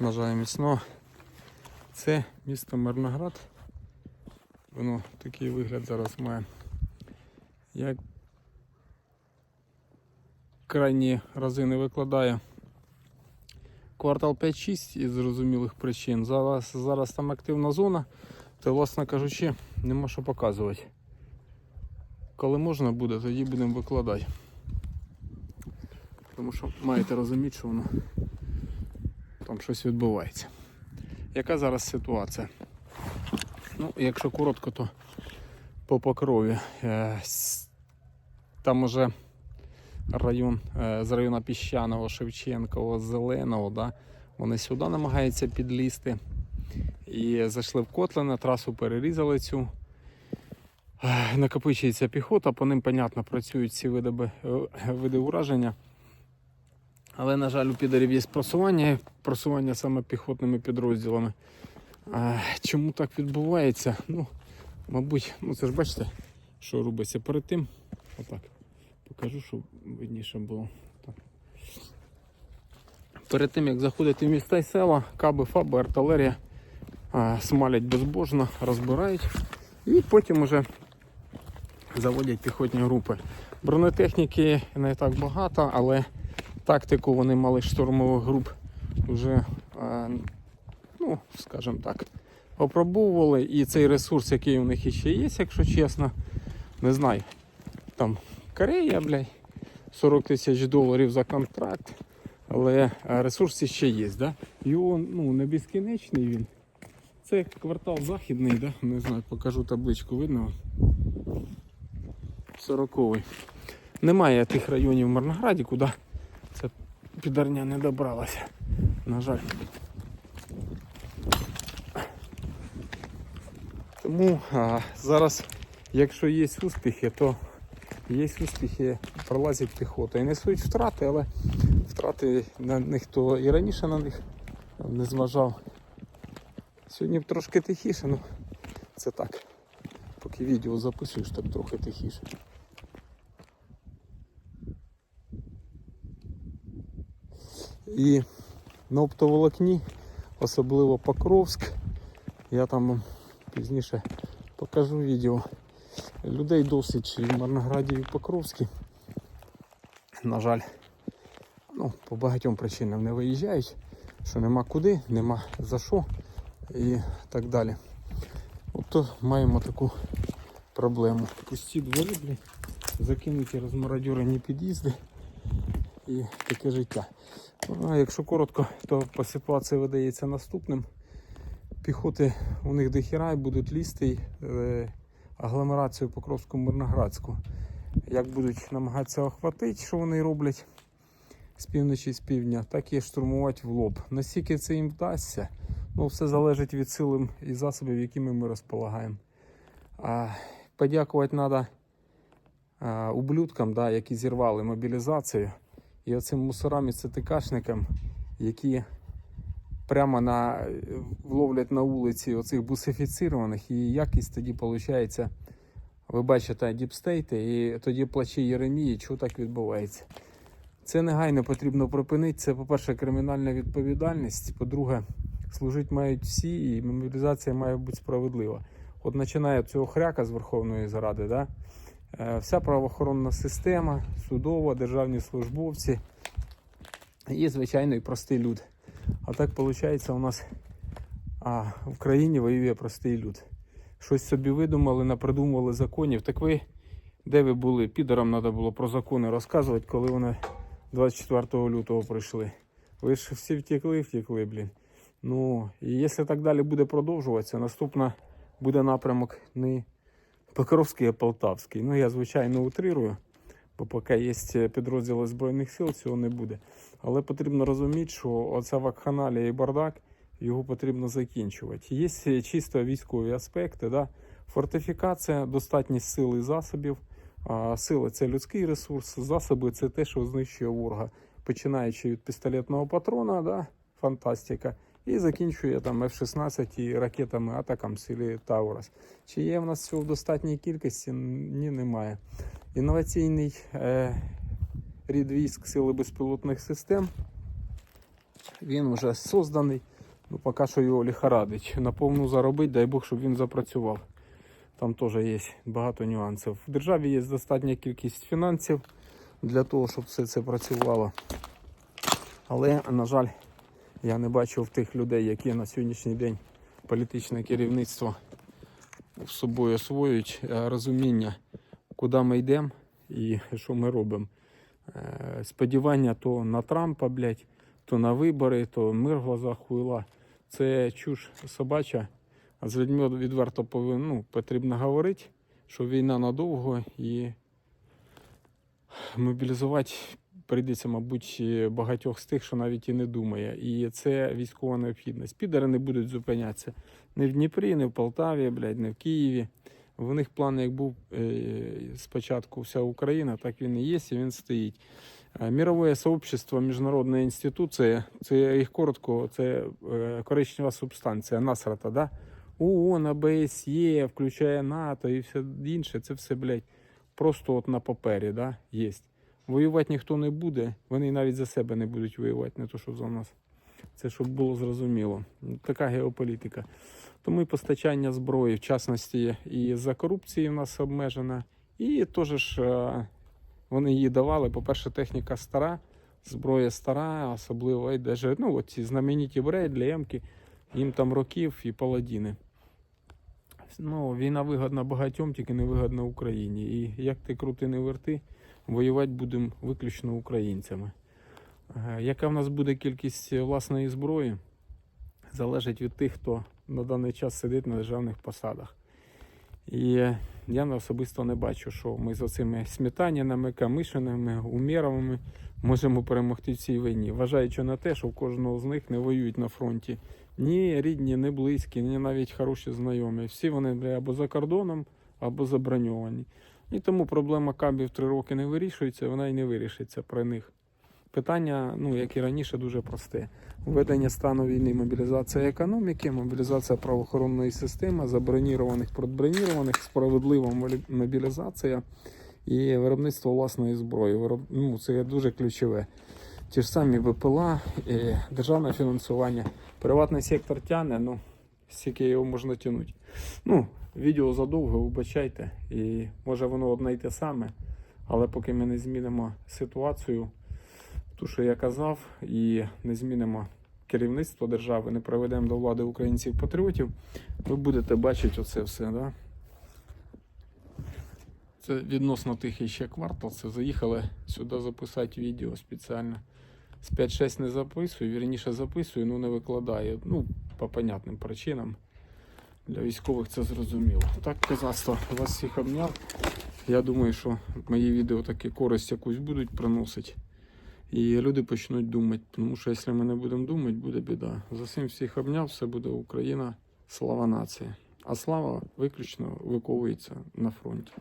Бажаю міцного. Це місто Мирноград. Воно такий вигляд зараз має. Я крайні рази не викладаю квартал 5-6 із зрозумілих причин. Зараз, зараз там активна зона, то, власне кажучи, нема що показувати. Коли можна буде, тоді будемо викладати. Тому що маєте розуміти, що воно там щось відбувається. Яка зараз ситуація? Ну, якщо коротко, то по покрові. Е, Там уже район е, з району Піщаного, Шевченкового, Зеленого, да, вони сюди намагаються підлізти. І зайшли в Котлине, трасу перерізали цю. Е, Накопичується піхота, по ним, понятно, працюють ці види, види ураження. Але, на жаль, у підарів є просування, просування саме піхотними підрозділами. А, чому так відбувається? Ну, мабуть, ну це ж бачите, що робиться перед тим. Отак. Покажу, щоб видніше було. Так. Перед тим, як заходити в міста і села, каби, фаби, артилерія а, смалять безбожно, розбирають і потім уже заводять піхотні групи. Бронетехніки не так багато, але тактику вони мали штурмових груп вже, е, ну, скажімо так, опробовували. І цей ресурс, який у них іще є, якщо чесно, не знаю. Там Корея, блядь, 40 тисяч доларів за контракт, але е, ресурс ще є. Да? Його ну, не безкінечний він. Це квартал західний, да? не знаю, покажу табличку, видно. 40-й. Немає тих районів в Марнограді, куди ця підарня не добралася. На жаль. Тому а, зараз, якщо є успіхи, то є успіхи, пролазить піхота. І несуть втрати, але втрати на них то і раніше на них не зважав. Сьогодні трошки тихіше, ну це так. Поки відео записуєш, так трохи тихіше. І на оптоволокні, особливо Покровськ, я там пізніше покажу відео. Людей досить і в Марнограді і в Покровській. На жаль, ну, по багатьом причинам не виїжджають, що нема куди, нема за що і так далі. От маємо таку проблему. Пусті двори, блін, закинуті розмародьорені під'їзди і таке життя. Якщо коротко, то по ситуації видається наступним. Піхоти у них дохіра і будуть лізти е, агломерацію Покровську Мирноградську. Як будуть намагатися охватити, що вони роблять з півночі з півдня, так і штурмувати в лоб. Наскільки це їм вдасться, ну все залежить від сил і засобів, якими ми розполагаємо. А, подякувати треба ублюдкам, да, які зірвали мобілізацію. І оцим мусорам і ЦТКшникам, які прямо на, вловлять на вулиці оцих бусифіцірованих, і якість тоді виходить, ви бачите діпстейти, і тоді плаче Єремії, чого так відбувається. Це негайно потрібно припинити. Це, по-перше, кримінальна відповідальність. По-друге, служити мають всі, і мобілізація має бути справедлива. От починає цього хряка з Верховної Заради, да? Е, вся правоохоронна система, судова, державні службовці і, звичайно, і простий люд. А так виходить, у нас а, в країні воює простий люд. Щось собі видумали, напридумували законів. Так ви, де ви були? Підорам треба було про закони розказувати, коли вони 24 лютого прийшли. Ви ж всі втекли, втекли, блін. Ну, і якщо так далі буде продовжуватися, наступна буде напрямок не Покровський, а Полтавський. Ну, я, звичайно, утрирую, бо поки є підрозділи Збройних сил, цього не буде. Але потрібно розуміти, що оця вакханалія і бардак, його потрібно закінчувати. Є чисто військові аспекти, да? фортифікація, достатність сил і засобів. А, сили це людський ресурс, засоби це те, що знищує ворога, починаючи від пістолетного патрона, да? фантастика, і закінчує там F-16 і ракетами атакам силі Таурас. Чи є в нас цього в достатній кількості? Ні, немає. Інноваційний е, рід військ сили безпілотних систем. Він вже созданий. Ну, поки що його ліхорадить. На повну заробить, дай Бог, щоб він запрацював. Там теж є багато нюансів. В державі є достатня кількість фінансів для того, щоб все це працювало. Але, на жаль, я не бачу в тих людей, які на сьогоднішній день політичне керівництво з собою освоюють е, розуміння, куди ми йдемо і що ми робимо. Е, Сподівання то на Трампа, блядь, то на вибори, то мир в глазах хуйла. Це чуш собача. А з людьми відверто повинен, ну, потрібно говорити, що війна надовго і мобілізувати прийдеться, мабуть, багатьох з тих, що навіть і не думає. І це військова необхідність. Підери не будуть зупинятися не в Дніпрі, не в Полтаві, блядь, не в Києві. В них план, як був е, спочатку вся Україна, так він і є, і він стоїть. Е, Мирове сообщество, міжнародна інституція, це їх коротко, це е, коричнева субстанція, насрата, да? ООН, ОБСЄ, включає НАТО і все інше, це все, блядь, просто от на папері, да, є. Воювати ніхто не буде, вони навіть за себе не будуть воювати, не то що за нас. Це щоб було зрозуміло. Така геополітика. Тому і постачання зброї, в частності, і за корупції в нас обмежена. І теж е, вони її давали. По-перше, техніка стара, зброя стара, особливо і даже, ну, от ці знамениті Бредлі, Емки, їм там років і паладіни. Ну, війна вигодна багатьом, тільки не вигодна Україні. І як ти крути не верти, воювати будемо виключно українцями. Е, Яка в нас буде кількість власної зброї, залежить від тих, хто на даний час сидить на державних посадах. І е, я особисто не бачу, що ми з оцими сметанінами, камишинами, умєровими можемо перемогти в цій війні, вважаючи на те, що в кожного з них не воюють на фронті ні рідні, ні близькі, ні навіть хороші знайомі. Всі вони або за кордоном, або заброньовані. І тому проблема кабів три роки не вирішується, вона і не вирішиться про них. Питання, ну як і раніше, дуже просте: введення стану війни, мобілізація економіки, мобілізація правоохоронної системи, забронірованих, продбронірованих, справедлива мобілізація і виробництво власної зброї. Ну, це дуже ключове. Ті ж самі ВПЛА, державне фінансування. Приватний сектор тягне, ну скільки його можна тягнути. Ну, відео задовго, вибачайте, і може воно одне й те саме, але поки ми не змінимо ситуацію, ту, що я казав, і не змінимо керівництво держави, не приведемо до влади українців-патріотів, ви будете бачити оце все. Да? Це відносно тихий ще квартал. Це заїхали сюди записати відео спеціально. З 5-6 не записую, вірніше записую, ну не викладаю. Ну, по понятним причинам. Для військових це зрозуміло. Так, козацтво, вас всіх обняв. Я думаю, що мої відео таки користь якусь будуть приносити. І люди почнуть думати, тому що якщо ми не будемо думати, буде біда. За всім всіх обняв, все буде Україна, слава нації. А слава виключно виковується на фронті.